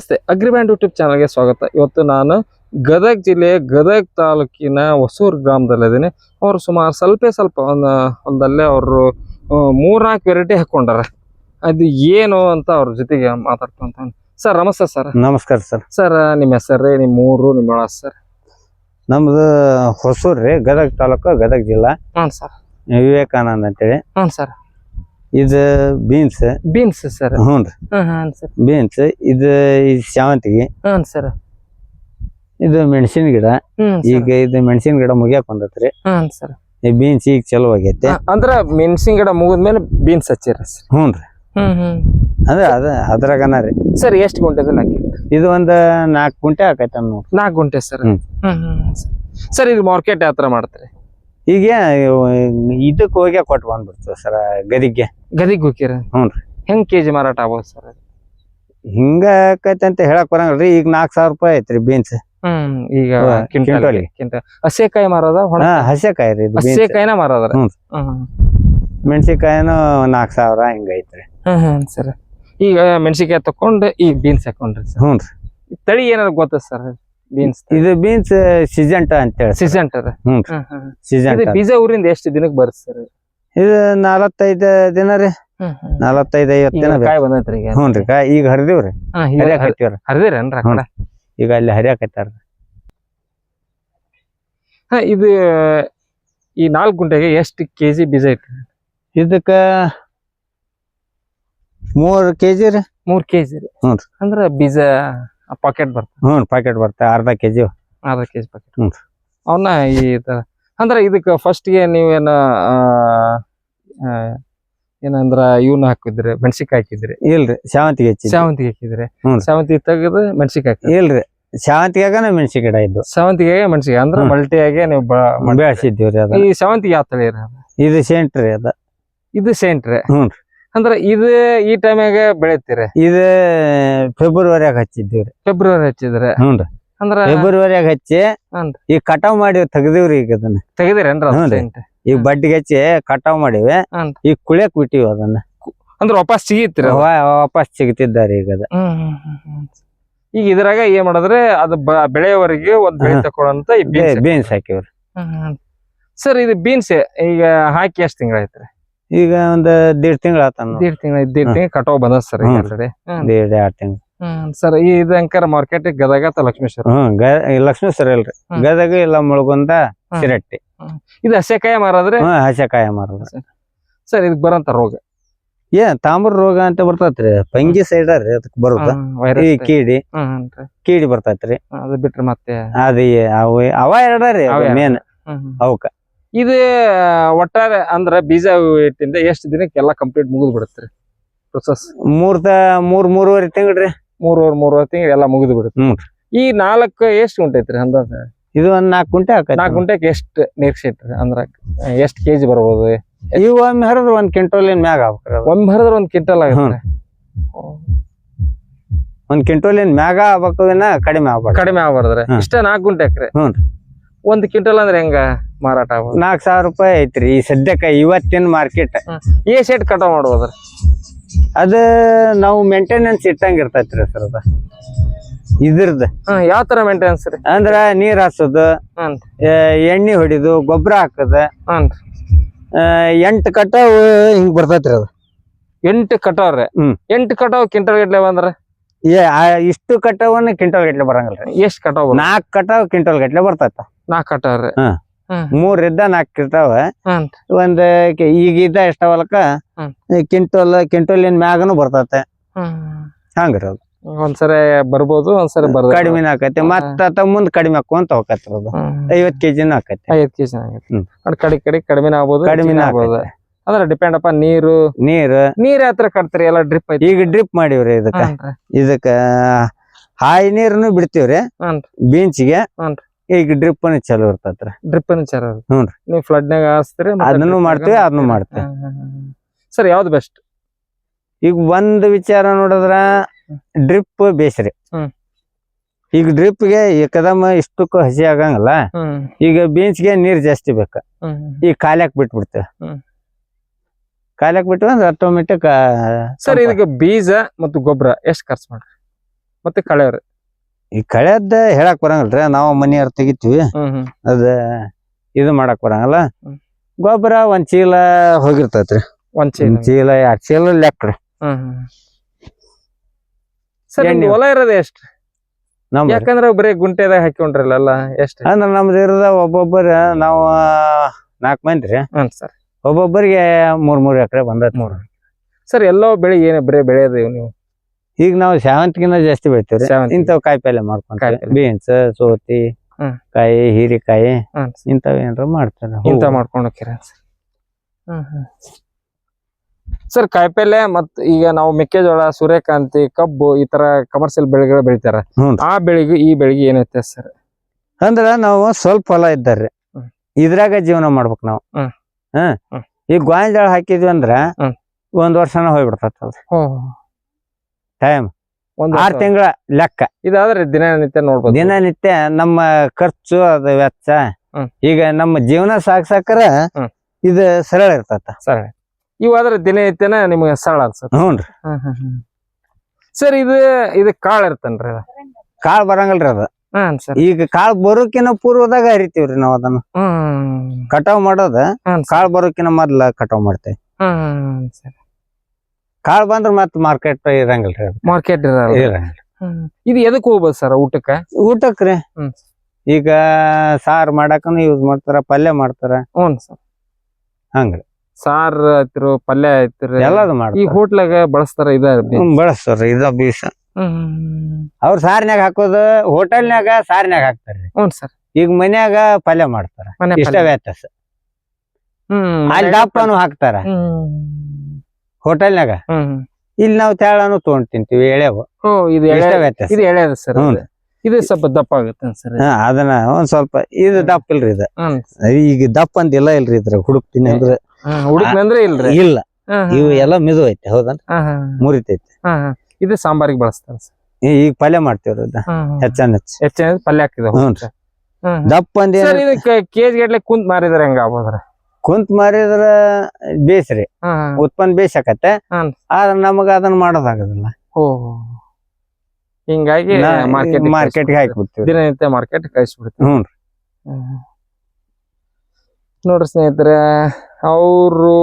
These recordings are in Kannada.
ನಮಸ್ತೆ ಅಗ್ರಿಬ್ಯಾಂಡ್ ಯೂಟ್ಯೂಬ್ ಚಾನಲ್ಗೆ ಸ್ವಾಗತ. ಇವತ್ತು ನಾನು ಗದಗ ಜಿಲ್ಲೆ ಗದಗ ತಾಲೂಕಿನ ಹೊಸೂರು ಗ್ರಾಮದಲ್ಲಿದ್ದೀನಿ ಅವರು ಸುಮಾರು ಸ್ವಲ್ಪ ಸ್ವಲ್ಪ ಒಂದು ಹೊಲದಲ್ಲೇ ಅವರು ಮೂರ್ನಾಲ್ಕು ವೆರೈಟಿ ಹಾಕ್ಕೊಂಡಾರೆ. ಅದು ಏನು ಅಂತ ಅವ್ರ ಜೊತೆಗೆ ಮಾತಾಡ್ಕೊಂತ ಸರ್ ನಮಸ್ತೆ ಸರ್. ನಮಸ್ಕಾರ ಸರ್. ಸರ್ ನಿಮ್ಮ ಹೆಸರು ನಿಮ್ಮ ಊರು ನಿಮ್ಮ ಒಳ ಸರ್? ನಮ್ದು ಹೊಸೂರು ರೀ ಗದಗ ತಾಲೂಕು ಗದಗ ಜಿಲ್ಲಾ. ಹಾಂ ಸರ್. ವಿವೇಕಾನಂದ್ ಅಂತೇಳಿ. ಹಾಂ ಸರ್. ಇದು ಬೀನ್ಸ್ ಬೀನ್ಸ್ ಸರ್ ಹ್ಞೂ ರೀ. ಸರ್ ಬೀನ್ಸ್ ಇದು ಇದು ಸೇವಂತಿಗೆ ಹ್ಞೂ ಸರ್ ಇದು ಮೆಣಸಿನ ಗಿಡ. ಈಗ ಇದು ಮೆಣಸಿನ ಗಿಡ ಮುಗಿಯಾಕ ಬಂದತ್ರಿ. ಸರ್ ಈ ಬೀನ್ಸ್ ಈಗ ಚಲೋ ಆಗೈತೆ. ಅಂದ್ರೆ ಮೆಣಸಿನ ಗಿಡ ಮುಗಿದ್ಮೇಲೆ ಬೀನ್ಸ್ ಹಚ್ಚಿರ ಸರ್ ಹ್ಞೂ ರೀ. ಅದ ಅದ ಅದ್ರಾಗನ ರೀ. ಸರ್ ಎಷ್ಟು ಗುಂಟೆ ಇದು ಒಂದು ನಾಲ್ಕು ಗುಂಟೆ ಆಕೈತೆ ನೋಡಿ ನಾಲ್ಕು ಗುಂಟೆ ಸರ್ ಹ್ಮ್. ಸರ್ ಇದು ಮಾರ್ಕೆಟ್ ಯಾವ ಥರ ಮಾಡ್ತಾರೆ? ಈಗ ಇದಕ್ಕೆ ಹೋಗಿ ಕೊಟ್ಟು ಬಂದ್ಬಿಡ್ತೀವಿ ಸರ್ ಗದಿಗೆ ಗದಿಗ್ ಹೋಗಿರ ಹ್ಞೂ ರೀ. ಹೆಂಗ್ ಕೆಜಿ ಮಾರಾಟ ಆಗ್ಬೋದು ಸರ್ ಹಿಂಗ ಆಕೈತೆ ಅಂತ ಹೇಳಕ್ ಬರಂಗಿಲ್ರಿ ಈಗ ನಾಲ್ಕು ಸಾವಿರ ರೂಪಾಯಿ ಐತ್ರಿ ಬೀನ್ಸ್. ಹ್ಮ್ ಈಗ ಹಾ, ಕ್ವಿಂಟಲ್ ಕ್ವಿಂಟಾಲಿಗೆ. ಕ್ವಿಂಟಲ್ ಹಸೆಕಾಯಿ ಮಾರೋದ ಹೊಣ ಹಾ ಹಸೆಕಾಯಿ ರೀ ಇದು ಬೀನ್ಸ್. ಹಸೆಕಾಯಿನ ಮಾರೋದ್ರ ಹ್ಞೂ. ಮೆಣಸಿನ್ಕಾಯಿನೂ ನಾಲ್ಕು ಸಾವಿರ ಹಿಂಗೈತ್ರಿ ಹ್ಮ್ ಹ್ಮ್ ಸರ್. ಈಗ ಮೆಣಸಿಕಾಯಿ ತಕೊಂಡು ಈ ಬೀನ್ಸ್ ಹಾಕೊಂಡ್ರಿ ಸರ್. ಹ್ಞೂ ರೀ. ತಳಿ ಏನಾದ್ರು ಗೊತ್ತ ಸರ್? ಬೀನ್ಸ್ ಇದು ಬೀನ್ಸ್ ಸಿಜಂಟ ಅಂತೇಳಿ ಸಿಸೆಂಟ್ ಅದ ಹ್ಞೂ ಹ್ಮ್. ಹ್ಮ್ ಬೀಜ ಊರಿಂದ ಎಷ್ಟು ದಿನಕ್ಕೆ ಬರುತ್ತೆ ಸರ್ ಇದು? ನಲವತ್ತೈದು ದಿನ ರೀ. ನಲವತ್ತೈದು ಐವತ್ತು ದಿನ. ಕಾಯಿ ಬಂದೈತ್ರಿ ಈಗ. ಹ್ಞೂ ರೀ ಕಾಯಿ ಈಗ ಹರಿದಿವ್ರಿ ಹಾ ಈಗ ಹರಿಯಾಕತ್ತೀವ್ರಿ ಹರಿದಿರೇನ್ರಿ ಹ್ಞೂ. ಈಗ ಅಲ್ಲಿ ಹರಿಯಾಕತ್ತಾರ ಹಾ ಇದು ಈ ನಾಲ್ಕು ಗುಂಟೆಗೆ ಎಷ್ಟು ಕೆಜಿ ಬೀಜ ಇಟ್ಟು ಇದಕ್ಕ ಮೂರ್ ಕೆಜಿ ರೀ. ಮೂರ್ ಕೆಜಿ ರೀ. ಹ್ಞೂ ರೀ. ಅಂದ್ರ ಬೀಜ ಪಾಕೆಟ್ ಬರ್ತ ಹ್ಞೂ ಪ್ಯಾಕೆಟ್ ಬರ್ತ ಅರ್ಧ ಕೆಜಿ. ಅರ್ಧ ಕೆಜಿ ಪಾಕೆಟ್ ಹ್ಞೂ. ಅವನ್ನ ಈ ತರ. ಅಂದ್ರ ಫಸ್ಟ್ ಫಸ್ಟ್ಗೆ ನೀವೇನ ಆ, ಆ, ಏನಂದ್ರ ಇವನ್ನ ಹಾಕಿದ್ರಿ ಮೆಣಸಿಕಾಯಿ ಹಾಕಿದ್ರಿ? ಇಲ್ರಿ ಶಾವಂತಿಗೆ ಹೆಚ್ಚಿ ಸೇವಂತಿಗೆ ಹಾಕಿದ್ರಿ? ಹ್ಞೂ. ರೀ. ಸೇವಂತಿಗೆ ತೆಗೆದು ಮೆಣಸಿಕಾಯಿ ಹಾಕಿದ್ರಿ? ಇಲ್ರಿ ಶಾವಂತಿಗಾಗನ ಮೆಣಸಿ ಗಿಡ ಇದ್ದು ಸೇವಂತಿಗೆ ಮೆಣಸಿಕಾಯಿ ಅಂದ್ರ ಹ್ಮ್. ಮಲ್ಟಿಯಾಗೆ ನೀವು ಬ- ಮಾಡ್ತೀರಿ. ಅದ. ಈ ಸೇವಂತಿಗೆ ಯಾವ ತಳಿ ರೀ ಅದು? ಇದು ಸೆಂಟ್ ರೀ ಅದ. ಇದು ಸೇಂಟ್ರಿ. ಹ್ಞೂ. ರೀ. ಅಂದ್ರ ಇದು ಈ ಟೈಮ್ಯಾಗ ಬೆಳಿತೀರಿ? ಇದು ಫೆಬ್ರವರಿಯಾಗ ಹಚ್ಚಿದ್ದೀವ್ರಿ ಫೆಬ್ರವರಿ ಹಚ್ಚಿದ್ರೆ? ಹ್ಞೂ ರೀ. ಅಂದ್ರ ಫೆಬ್ರವರಿಯಾಗ ಹಚ್ಚಿ ಈಗ ಕಟಾವ್ ಮಾಡಿ ತೆಗ್ದಿವ್ರಿ ಈಗ ಅದನ್ನ. ತೆಗೆದಿರೇನ್ರ. ಈಗ ಬಡ್ಡಿಗೆ ಹಚ್ಚಿ ಕಟಾವ್ ಮಾಡಿವಿ. ಈಗ ಕುಳಿಯಕ್ ಬಿಟ್ಟಿವಿ ಅದನ್ನ. ಅಂದ್ರ ವಾಪಸ್ ಸಿಗಿತ್ರಿ ಅವ? ವಾ- ವಾಪಸ್ ಸಿಗ್ತಿದ್ದಾರೆ ಈಗ ಅದ. ಹ್ಮ್ ಹ್ಮ್ ಹ್ಮ್ ಹ್ಮ್. ಈಗ ಇದ್ರಾಗ ಏನ್ ಮಾಡಿದ್ರೆ ಅದು ಬ- ಬೆಳೆಯವರೆಗೆ ಒಂದ್ ಬೆಳೆ ಹಾ. ತಕೊಳ್ಳಂತ ಈ ಬೀನ್ಸ್ ಬೀನ್ಸ್ ಹಾಕಿವ್ರಿ. ಸರ್ ಇದು ಬೀನ್ಸ್ ಈಗ ಹಾಕಿ ಎಷ್ಟ್ ತಿಂಗಳಾಯ್ತ್ರಿ ಈಗ ಒಂದ್ ದೇಡ್ ತಿಂಗಳ ಆತ ದೀಡ್ ತಿಂಗಳ ದೀಡ್. ತಿಂಗಳ ಕಟಾವ್ ಬಂದ ಸರ್ ದೇಡ್ ಹ್ಮ್. ಆಲ್ರೆಡಿ ದೀಡ್ ಎರಡ್ ತಿಂಗಳ. ಸರ್ ಇದು ಅಂಕರ ಮಾರ್ಕೆಟ್ ಗದಗ ಲಕ್ಷ್ಮೇಶ್ವರ? ಹ್ಮ್ ಗ ಲಕ್ಷ್ಮೇಶ್ವರ ಇಲ್ರಿ. ಹ್ಮ್. ಗದಗ ಇಲ್ಲ ಮುಳುಗುಂದ ಹ್ಮ್. ಸಿರಟ್ಟಿ. ಇದು ಹಸೆಕಾಯ ಮಾರಾದ್ರೆ ಹ್ಮ್ ಹಸೆಕಾಯ ಮಾರೋದು ಸರ್ ಇದಕ್ ಬರಂತ ರೋಗ? ಏ ತಾಮ್ರ ರೋಗ ಅಂತ ಬರ್ತೈತ್ರಿ. ಪಂಗಿ ಸೈಡ್ ರೀ ಅದಕ್ ಬರುತ್ತ. ಹ್ಮ್, ಈ type. ಕೀಡಿ. ಹ್ಮ್, ಹ್ಮ್ ರೀ. ಕೀಡಿ ಬರ್ತೈತ್ರಿ. ಅದು ಬಿಟ್ರೆ ಮತ್ತೆ? ಅದೇ ಅವ ಅವ ಎರಡ ರೀ ಅವ ಎರಡ. ಮೇನ್ ಹ್ಮ್, ಹ್ಮ್. ಅವಕ್ಕ. ಇದು ಒಟ್ಟಾರೆ ಅಂದ್ರೆ ಬೀಜ ಇಟ್ಟಿಂದ ಎಷ್ಟು ದಿನಕ್ಕೆ ಎಲ್ಲಾ ಕಂಪ್ಲೀಟ್ ಮುಗಿದು ಬಿಡುತ್ತೆ ಪ್ರೊಸೆಸ್ ಮೂರ್ ತ ಮೂರ್ ಮೂರುವರೆ ತಿಂಗಳ್ರಿ ಮೂರುವರೆ ಮೂರುವರೆ ತಿಂಗಳು ಎಲ್ಲ ಮುಗಿದು ಬಿಡುತ್ತೆ. ಹ್ಮ್. ಈ ನಾಲ್ಕು ಎಷ್ಟು ಗುಂಟೆ ಐತ್ರಿ ಅಂದಾಜ? ಇದು ಒಂದ್ ನಾಲ್ಕು ಗುಂಟೆ ಹಾಕ ನಾಲ್ಕು ಗುಂಟೆಗೆ ಎಷ್ಟು ನಿರೀಕ್ಷೆ ಇಟ್ರಿ ಅಂದ್ರ ಎಷ್ಟು ಕೆಜಿ ಬರ್ಬೋದು? ಇವ್ ಒಮ್ಮೆ ಹರಿದ್ರೆ ಒಂದ್ ಕ್ವಿಂಟೋಲಿನ್ ಮ್ಯಾಗ ಆಗ್ಬೇಕ್ರಿ ಅದು. ಒಮ್ಮೆ ಹರಿದ್ರೆ ಒಂದ್ ಕ್ವಿಂಟಲ್ ಆಗುತ್ತೆ. ಒಂದ್ ಕ್ವಿಂಟೋಲಿನ್ ಮ್ಯಾಗ ಆಗ್ಬೇಕು ಕಡಿಮೆ ಆಗ್ಬಾರ್ದು ಕಡಿಮೆ ಆಗ್ಬಾರ್ದ್ರೆ. ಇಷ್ಟ ನಾಲ್ಕು ಗುಂಟೆ ಹಾಕ್ರಿ ಹ್ಞೂ ಒಂದ್ ಕ್ವಿಂಟಲ್ ಅಂದ್ರೆ ಹೆಂಗ ಮಾರಾಟ ನಾಲ್ಕ್ ಸಾವಿರ ರೂಪಾಯಿ ಐತ್ರಿ. ಈ ಸದ್ಯಕ್ಕ ಇವತ್ತಿನ ಮಾರ್ಕೆಟ್ ಏ ಸೆಟ್ ಕಟಾವ್ ಮಾಡ್ಬೋದ್ರಿ? ಅದ ನಾವು ಮೇಂಟೆನೆನ್ಸ್ ಇಟ್ಟಂಗ ಇರ್ತೈತ್ರಿ ಸರ್ ಅದ. ಇದ್ರದ್ದು. ಯಾವ ತರ ಮೇಂಟೆನೆನ್ಸ್ ರೀ? ಅಂದ್ರ ನೀರ್ ಹಾಸೋದು ಎಣ್ಣೆ ಹೊಡಿದು ಗೊಬ್ಬರ ಹಾಕದ ಎಂಟು ಕಟಾವ್ ಹಿಂಗ್ ಬರ್ತೈತ್ರಿ ಅದು. ಎಂಟು ಕಟಾವ್ ರೀ. ಎಂಟು ಕಟಾವ್ ಕಿಂಟಲ್ ಗಟ್ಲೆ ಬಂದ್ರ? ಏ ಆ ಇಷ್ಟು ಕಟಾವನ್ನ ಕ್ವಿಂಟಲ್ ಗಟ್ಲೆ ಬರಂಗಲ್ಲ ಎಷ್ಟ್ ಕಟಾವ್ ನಾಲ್ಕು ಕಟಾವ್ ಕ್ವಿಂಟಲ್ ಗಟ್ಲೆ ಬರ್ತೈತ. ನಾಲ್ಕು ಕಟಾವ್ ರೀ. ಮೂರ್ ಇದ್ದ ನಾಕ್ ಇರ್ತಾವ. ಹ್ಮ್ ಒಂದ್ ಕೆ- ಈಗ ಇದ್ದ ಎಷ್ಟವಲ್ಕ? ಹ್ಮ್. ಕ್ವಿಂಟಲ್ ಕ್ವಿಂಟಲಿನ್ ಮ್ಯಾಗನು ಬರ್ತೈತೆ. ಹ್ಮ್ ಹಂಗ್ರಿ ಅದು. ಒಂದ್ಸರಿ ಬರ್ಬೋದು ಒಂದ್ಸರಿ ಬರ್ದ ಕಡಿಮೆನ ಆಕೈತಿ. ಮತ್ತ ಮುಂದ್ ಕಡಿಮೆ ಆಕೊಂತ ಹೋಗತ್ತಿರೋದು ಅದು. ಐವತ್ ಕೆಜಿನ ಆಕೈತಿ. ಐವತ್ ಕೆಜಿ ಹ್ಮ್. ಕಡೆ ಕಡೆ ಕಡಿಮೆ ಆಗ್ಬೋದು ಕಡಿಮೆ ಹೆಚ್ಚಿನ ಆಗ್ಬೋದು. ಆಕೈತಿ. ಅಂದ್ರೆ ಡಿಪೆಂಡ್ ಅಪ್ಪ ನೀರು. ನೀರ್. ನೀರ್ ಹತ್ರ ತರ ಕಟ್ತೀರಿ? ಎಲ್ಲ ಡ್ರಿಪ್ ಐತಿ. ಈಗ ಡ್ರಿಪ್ ಮಾಡಿವ್ರಿ ಇದಕ್ಕ. ಹ್ಞೂನ್ರಿ. ಇದಕ್ಕ ಹಾಯಿ ನೀರ್ನು ಬಿಡ್ತೀವ್ರಿ. ಹ್ಞೂನ್ರಿ. ಬೀನ್ಸ್ಗೆ. ಹ್ಞೂನ್ರಿ. ಈಗ ಡ್ರಿಪ್ ಚಲೋ ಇರ್ತೈತ್ರಿ. ಡ್ರಿಪ್ ಚರ ಹ್ಞೂನ್ರಿ. ನೀವು ಫ್ಲಡ್ ನಾಗ ಹಾಸ್ತೀರಿ ಮತ್ತೆ ಅದನ್ನು drip ಮಾಡ್ತೀವಿ ಅದನ್ನು. ಮಾಡ್ತೀವಿ. ಹ್ಮ್, ಹ್ಮ್, ಹ್ಮ್. ಸರ್ ಯಾವ್ದು ಬೆಸ್ಟ್ ಈಗ ಒಂದ್ ವಿಚಾರ ನೋಡಿದ್ರ ಡ್ರಿಪ್ ಬೇಸ್ರಿ. ಹ್ಮ್. ಈಗ ಡ್ರಿಪ್ಗೆ ಏಕದಮ್ ಇಷ್ಟಕ್ಕೂ ಹಸಿ ಆಗಂಗಲ್ಲ. ಹ್ಮ್ ಈಗ ಬೀನ್ಸ್ಗೆ ನೀರ್ ಜಾಸ್ತಿ ಬೇಕ. ಹ್ಮ್ ಈಗ ಕಾಲ್ಯಾಕ್ ಬಿಟ್ಬಿಡ್ತೇವೆ. ಹ್ಮ್. ಕಾಲ್ಯಾಕ್ ಬಿಟ್ಟು ಅಂದ್ರೆ ಆಟೋಮೆಟಿಕ್ ಸರ್ ಇದಕ್ಕೆ ಬೀಜ ಮತ್ತು ಗೊಬ್ಬರ ಎಷ್ಟು ಖರ್ಚು ಮಾಡ್ರಿ ಮತ್ತೆ ಕಳೆಯವ್ರಿ? ಈ ಕಳೆದ ಹೇಳಕ್ ಬರಂಗಿಲ್ರಿ. ನಾವು ಮನೆಯವ್ರ ತೆಗಿತೀವಿ. ಅದ ಇದು ಮಾಡಕ್ ಬರಂಗಲ್ಲ. ಗೊಬ್ಬರ ಒಂದ್ ಚೀಲ ಹೋಗಿರ್ತೈತ್ರಿ. ಒಂದ್ ಚೀಲ. ಚೀಲ ಎರಡ್ ಚೀಲ ಹ್ಮ್ ಸರ್. ನಿಮ್ದು ಹೊಲ ಇರೋದು ಎಷ್ಟ್? ನಮ್ ಯಾಕಂದ್ರ ಬರೀ ಗುಂಟೆದಾಗ ಹಾಕೊಂಡ್ರಲ್ಲ ಎಷ್ಟ್? ಅಂದ್ರ ನಮ್ದು ಇರದ ಒಬ್ಬೊಬ್ಬರ ನಾವು ನಾಲ್ಕ್ ಮಂದಿ ರೀ. ಹ್ಮ್ ಸರ್. ಒಬ್ಬೊಬ್ಬರಿಗೆ ಮೂರ್ ಮೂರ್ ಎಕರೆ ಬಂದೈತಿ. ಮೂರ್. ಸರ್ ಎಲ್ಲೋ ಬೆಳೆ ಏನು ಬರೀ ಬೆಳೆಯೋದು ನೀವು? ಈಗ ನಾವು ಸೇವಂತಿಗಿನ್ನ ಜಾಸ್ತಿ ಬೆಳಿತೀವ್ರಿ. ಸೇವಂತಿಗೆ. ಇಂಥವ್ ಕಾಯಿ ಪಲ್ಯ ಮಾಡ್ಕೊಂತ ಕಾಯಿಪಲ್ಲೆ. ಬೀನ್ಸ್ ಸೋತಿ ಹ್ಮ್. ಕಾಯಿ ಹೀರಿಕಾಯಿ ಹ್ಮ್. ಇಂಥವ್ ಏನಾರ ಮಾಡ್ತಾರೆ ಇಂತ ಮಾಡ್ಕೊಂಡು ಹೋಗ್ತೀರ ಹ್ಮ್ ಹ್ಮ್. ಸರ್ ಕಾಯಿಪಲ್ಲೆ ಮತ್ ಈಗ ನಾವು ಮೆಕ್ಕೆಜೋಳ ಸೂರ್ಯಕಾಂತಿ ಕಬ್ಬು ಈ ತರ ಕಮರ್ಷಿಯಲ್ ಬೆಳೆಗಳು ಬೆಳಿತಾರ. ಆ ಬೆಳೆಗೂ ಈ ಬೆಳೆಗೆ ಏನ್ ವ್ಯತ್ಯಾಸ ಸರ್? ಅಂದ್ರ ನಾವು ಸ್ವಲ್ಪ ಹೊಲ ಇದ್ದಾರ್ರಿ ಹ್ಮ್. ಇದ್ರಾಗ ಜೀವನ ಮಾಡ್ಬೇಕು ನಾವು. ಹ್ಮ್. ಹ್ಮ್. ಈ ಗೋಂಜಾಳ ಹಾಕಿದ್ವಿ ಅಂದ್ರ ಹ್ಮ್. ಒಂದ್ ವರ್ಷನ ಹೋಗ್ಬಿಡ್ತದ ಟೈಮ್. ಒಂದ್ ಆರ್ ತಿಂಗಳ ಲೆಕ್ಕ. ಇದಾದ್ರೆ ದಿನನಿತ್ಯ ನೋಡ್ಬೋದು. ದಿನನಿತ್ಯ ನಮ್ಮ ಖರ್ಚು ಅದು ವೆಚ್ಚ. ಹ್ಮ್. ಈಗ ನಮ್ಮ ಜೀವನ ಸಾಗ್ಸಾಕರ ಹ್ಮ್. ಇದು ಸರಳ ಇರ್ತತ. ಸರಳ. ಇವಾದ್ರೆ ದಿನನಿತ್ಯನ ನಿಮ್ಗೆ ಸರಳ ಅನ್ಸುತ್ತೆ. ಹ್ಞೂನ್ರಿ ಸರ್ ಇದು ಇದು ಕಾಳು ಇರ್ತನ್ರಿ ಕಾಳ್ ಬರಂಗಲ್ರಿ ಅದ. ಸರ್. ಈಗ ಕಾಳ್ ಬರೋಕಿನ ಪೂರ್ವದಾಗ ಹರಿತೀವ್ರಿ ನಾವ್ ಅದನ್ನ. ಹ್ಮ್. ಕಟಾವ್ ಮಾಡೋದ ಕಾಳು ಕಾಳ್ ಬರೋಕಿನ ಮೊದ್ಲ ಕಟಾವ್ ಮಾಡ್ತೇವಿ. ಹ್ಮ್ ಸರ್. ಕಾಳ್ ಬಂದ್ರ ಮತ್ ಮಾರ್ಕೆಟ್ ಇರಂಗಿಲ್ರಿ ಅದು. ಮಾರ್ಕೆಟ್ ಇರಲ್ಲ. ಇರಂಗಿಲ್ಲ. ಹ್ಮ್. ಇದು ಎದಕ್ ಹೋಗ್ಬೋದು ಸರ್ ಊಟಕ್ಕ? ಊಟಕ್ರಿ. ಹ್ಮ್. ಈಗ ಸಾರ್ ಮಾಡಾಕನು ಯೂಸ್ ಮಾಡ್ತಾರ ಪಲ್ಯ ಮಾಡ್ತಾರ. ಹ್ಞೂ ಸರ್. ಹಂಗ್ರಿ. ಸಾರ್ ಆಯ್ತಿರು ಪಲ್ಯ ಆಯ್ತಿರು ಎಲ್ಲದು ಈ ಮಾಡ್ತಾರ ಹೋಟ್ಲಾಗ ಬಳಸ್ತಾರ ಇದ ಹ್ಮ್, ಬಳಸ್ತಾರ್ರಿ ಇದ ಬೀಸ ಅವ್ರ ಸಾರ್ನ್ಯಾಗ ಹಾಕೋದು ಹೋಟೆಲ್ನ್ಯಾಗ ಸಾರ್ನ್ಯಾಗ ಹಾಕ್ತಾರ್ರಿ. ಹ್ಞೂ ಸರ್. ಈಗ ಮನ್ಯಾಗ ಪಲ್ಯ ಮಾಡ್ತಾರ ಮನೆ ಇಷ್ಟ ಪಲ್ಯ. ವ್ಯತ್ಯಾಸ ಹ್ಮ್ ಅಲ್ಲಿ ದಪ್ಪನು ಹಾಕ್ತಾರ. ಹ್ಮ್. ಹೋಟೆಲ್ನ್ಯಾಗ. ಹ್ಮ್. ಇಲ್ಲಿ ನಾವು ತೇಳನು ತೊಗೊಂಡ್ ತಿಂತೀವಿ ಎಳೆವು. ಓ ಇದು ಇಷ್ಟ ವ್ಯತ್ಯಾಸ ಇದು ಎಳೆದ ಸರ್ ಹ್ಞೂ. ಇದು ಸ್ವಲ್ಪ ದಪ್ಪ ಆಗುತ್ತೆ ಸರ್. ಹಾ, ಅದನ್ನ ಒಂದ್ ಸ್ವಲ್ಪ ಇದು ದಪ್ಪ ಇಲ್ರಿ ಇದು. ಹ್ಮ್. ಈಗ ದಪ್ಪ ಅಂತ ಇಲ್ಲ ಇಲ್ರಿ ಇದ್ರ ಹುಡುಕ್ತೀನಿ ಅಂದ್ರ ಹುಡುಕ್ನಂದ್ರೆ ಇಲ್ರಿ. ಇಲ್ಲ. ಇವ. ಇವು ಎಲ್ಲ ಮಿದು ಐತಿ ಹೌದನ್ ಹ್ಮ್, ಮುರಿತೈತಿ. ಇದು ಸಾಂಬಾರಿಗೆ ಬಳಸ್ತಾರ ಸರ್. ಈ- ಈಗ ಪಲ್ಯ ಮಾಡ್ತೇವ್ರಿ ಇದ ಹೆಚ್ಚನ್ ಹೆಚ್ಚ. ಹೆಚ್ಚಿನ ಪಲ್ಯ ಹಾಕಿದ ದಪ್ಪ ಅಂದ್ ಏನ್ ಸರ್ ಇದಕ್ಕೆ ಕೆಜಿ ಗಟ್ಲೆ ಕುಂತ್ ಮಾರಿದ್ರೆ ಹೆಂಗ ಆಗ್ಬೋದ್ರ ಕುಂತ್ ಮಾರಿದ್ರ ಬೇಸ್ರಿ. ಉತ್ಪನ್ನ ಬೇಸ್ ಹಾಕತ್ತೆ ಆದ್ರ ನಮಗ ಅದನ್ನ ಮಾಡೋದಾಗದಿಲ್ಲ. ಹಿಂಗಾಗಿ ಮಾರ್ಕೆಟ್ ಮಾರ್ಕೆಟ್ಗೆ ಹಾಕ್ಬಿಡ್ತೀವಿ ದಿನನಿತ್ಯ ಮಾರ್ಕೆಟ್ ಕಳಿಸ್ಬಿಡ್ತೀವಿ. ಹ್ಞೂ. ನೋಡ್ರಿ ಸ್ನೇಹಿತರೆ ಅವರು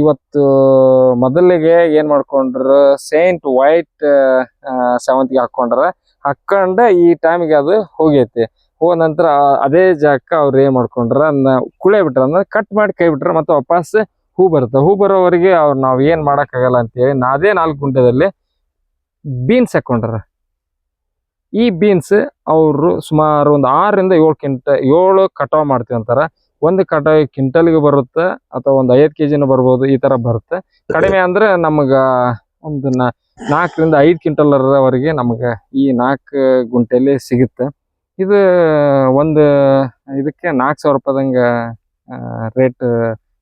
ಇವತ್ತು, ಮೊದಲಿಗೆ ಏನ್ ಮಾಡ್ಕೊಂಡ್ರ ಸೇಂಟ್ ವೈಟ್ ಸೇವಂತಿಗೆ ಹಾಕೊಂಡ್ರ. ಹಾಕೊಂಡ ಈ ಟೈಮ್ಗೆ ಅದು ಹೋಗೈತಿ. ಹೋದ ನಂತರ ಅದೇ ಜಾಗಕ್ಕೆ ಅವ್ರು ಏನ್ ಮಾಡ್ಕೊಂಡ್ರ ಕುಳೆ ಬಿಟ್ರ ಅಂದ್ರೆ ಕಟ್ ಮಾಡಿ ಕೈ ಬಿಟ್ರ ಮತ್ತೆ ವಾಪಸ್ ಹೂ ಬರುತ್ತೆ. ಹೂ ಬರೋವರೆಗೆ ಅವ್ರು ನಾವ್ ಏನ್ ಮಾಡೋಕ್ಕಾಗಲ್ಲ ಅಂತೇಳಿ ಅದೇ ನಾಲ್ಕು ಗುಂಟೆದಲ್ಲಿ ಬೀನ್ಸ್ ಹಾಕೊಂಡ್ರ. ಈ ಬೀನ್ಸ್ ಅವರು ಸುಮಾರು ಒಂದು ಆರರಿಂದ ಏಳು ಕ್ವಿಂಟ ಏಳು ಕಟಾವ್ ಮಾಡ್ತೀವಿ ಅಂತಾರ ಒಂದು ಕಟಾಯಿ ಕ್ವಿಂಟಲ್ಗೆ ಬರುತ್ತೆ ಅಥವಾ ಒಂದು ಐದು ಕೆ ಜಿನೂ ಬರ್ಬೋದು, ಈ ತರ ಬರುತ್ತೆ. ಕಡಿಮೆ ಅಂದ್ರೆ ನಮ್ಗೆ ಒಂದು ನಾಲ್ಕರಿಂದ ಐದು ಕ್ವಿಂಟಲ್ವರೆಗೆ ನಮ್ಗೆ ಈ ನಾಲ್ಕು ಗುಂಟೆಯಲ್ಲಿ ಸಿಗುತ್ತೆ. ಇದು ಒಂದು, ಇದಕ್ಕೆ ನಾಲ್ಕು ಸಾವಿರ ರೂಪಾಯ್ದಂಗೆ ರೇಟ್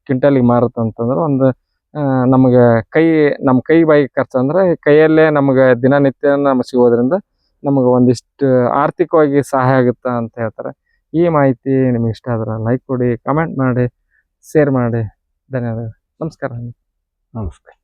ಕ್ವಿಂಟಲಿಗೆ ಮಾರುತ್ತೆ ಅಂತಂದ್ರೆ ಒಂದು ನಮಗೆ ಕೈ ನಮ್ಮ ಕೈ ಬಾಯಿ ಖರ್ಚು ಅಂದ್ರೆ ಕೈಯಲ್ಲೇ ನಮಗೆ ದಿನನಿತ್ಯ ನಮ್ಗೆ ಸಿಗೋದ್ರಿಂದ ನಮಗೆ ಒಂದಿಷ್ಟು ಆರ್ಥಿಕವಾಗಿ ಸಹಾಯ ಆಗುತ್ತೆ ಅಂತ ಹೇಳ್ತಾರೆ. ಈ ಮಾಹಿತಿ ನಿಮಗೆ ಇಷ್ಟ ಆದ್ರೆ ಲೈಕ್ ಕೊಡಿ ಕಮೆಂಟ್ ಮಾಡಿ ಶೇರ್ ಮಾಡಿ. ಧನ್ಯವಾದಗಳು. ನಮಸ್ಕಾರ. ನಮಸ್ಕಾರ.